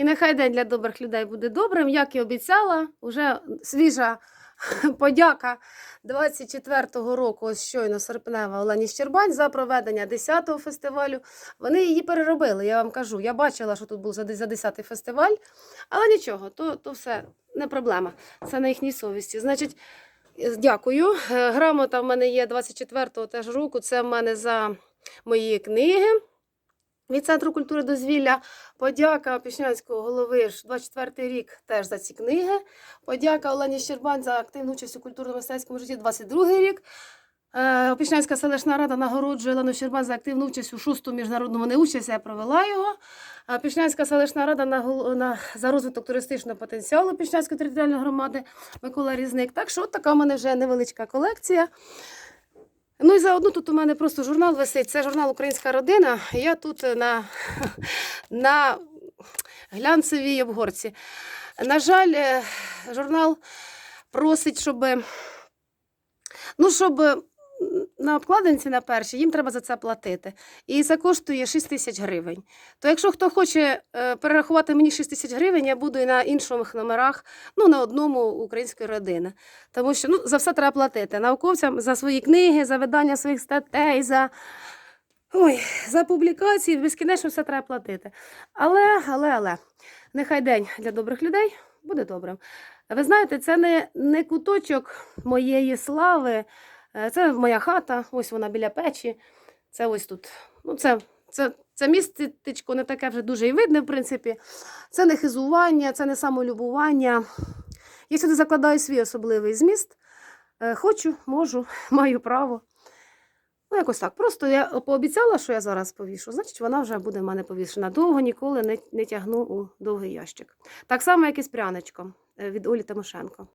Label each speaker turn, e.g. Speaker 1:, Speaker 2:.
Speaker 1: І нехай день для добрих людей буде добрим, як і обіцяла. Уже свіжа подяка 24-го року, ось щойно серпнева Олені Щербань за проведення 10-го фестивалю. Вони її переробили, я вам кажу. Я бачила, що тут був за 10-й фестиваль, але нічого, то, то все не проблема. Це на їхній совісті. Значить, дякую. Е, Грамота в мене є 24-го теж року. Це в мене за мої книги. Від Центру культури дозвілля подяка Пішнянського голови ж 24 рік теж за ці книги. Подяка Олені Щербань за активну участь у культурно-мистецькому житті 22 рік. Е, Опішнянська селищна рада нагороджує Олену Щербань за активну участь у шостому міжнародному неучасть. Я провела його. А Пішнянська селищна рада на, за розвиток туристичного потенціалу Пішнянської територіальної громади Микола Різник. Так що от така в мене вже невеличка колекція. Ну і заодно тут у мене просто журнал висить. Це журнал Українська родина. Я тут на, на глянцевій обгорці. На жаль, е, журнал просить, щоб, ну, щоб на обкладинці на першій їм треба за це платити. І це коштує 6 тисяч гривень. То якщо хто хоче е, перерахувати мені 6 тисяч гривень, я буду і на інших номерах, ну на одному української родини. Тому що ну, за все треба платити. Науковцям за свої книги, за видання своїх статей, за, ой, за публікації, безкінечно все треба платити. Але, але, але, нехай день для добрих людей буде добрим. Ви знаєте, це не, не куточок моєї слави, це моя хата, ось вона біля печі. Це ось тут. Ну, це, це, це містечко не таке вже дуже і видне, в принципі. Це не хизування, це не самолюбування. Я сюди закладаю свій особливий зміст. Е, Хочу, можу, маю право. Ну, якось так. Просто я пообіцяла, що я зараз повішу, значить, вона вже буде в мене повішена. Довго ніколи не, не тягну у довгий ящик. Так само, як і з пряничком е, від Олі Тимошенко.